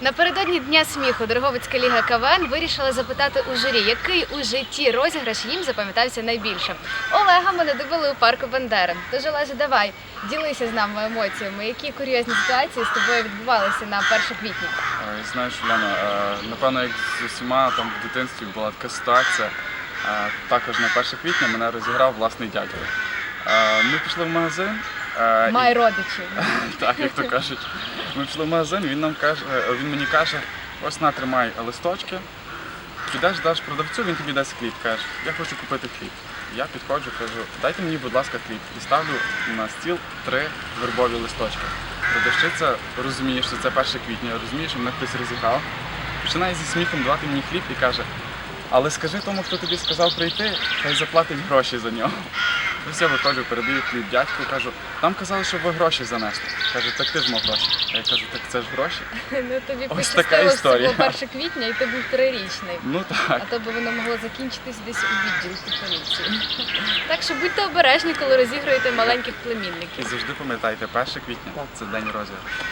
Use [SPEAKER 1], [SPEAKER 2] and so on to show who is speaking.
[SPEAKER 1] Напередодні дня сміху Дороговицька ліга КВН вирішила запитати у журі, який у житті розіграш їм запам'ятався найбільше. Олега ми надивили у парку Бандери. Тож, Олеже, давай ділися з нами емоціями. Які курйозні ситуації з тобою відбувалися на 1 квітня?
[SPEAKER 2] Е, Знаєш, Уляна, е, напевно, як з усіма там в дитинстві була така ситуація. Е, Також на 1 квітня мене розіграв власний дядько. Ми пішли в магазин. Е, і-
[SPEAKER 1] Май родичів.
[SPEAKER 2] Так, як то кажуть. Ми пішли в магазин, він нам каже, е, він мені каже, ось на тримай листочки. Підеш, даш продавцю, він тобі дасть хліб. Каже, я хочу купити хліб. Я підходжу, кажу, дайте мені, будь ласка, хліб. І ставлю на стіл три вербові листочки. Продавщиця розуміє, що це 1 квітня, розуміє, що мене хтось розіграв. Починає зі сміхом давати мені хліб і каже, але скажи тому, хто тобі сказав прийти, хай заплатить гроші за нього. Ну все, виходжу, передаю хліб дядьку, кажу, там казали, що ви гроші занесли. Каже, так ти ж мав гроші. А я кажу, так це ж гроші.
[SPEAKER 1] Ну тобі
[SPEAKER 2] Ось така
[SPEAKER 1] пощастило, що
[SPEAKER 2] історія.
[SPEAKER 1] було 1 квітня, і ти був трирічний.
[SPEAKER 2] Ну
[SPEAKER 1] А
[SPEAKER 2] так.
[SPEAKER 1] то би воно могло закінчитись десь у відділку поліції. Так що будьте обережні, коли розігруєте маленьких племінників.
[SPEAKER 2] І завжди пам'ятайте, 1 квітня це день розіграшу.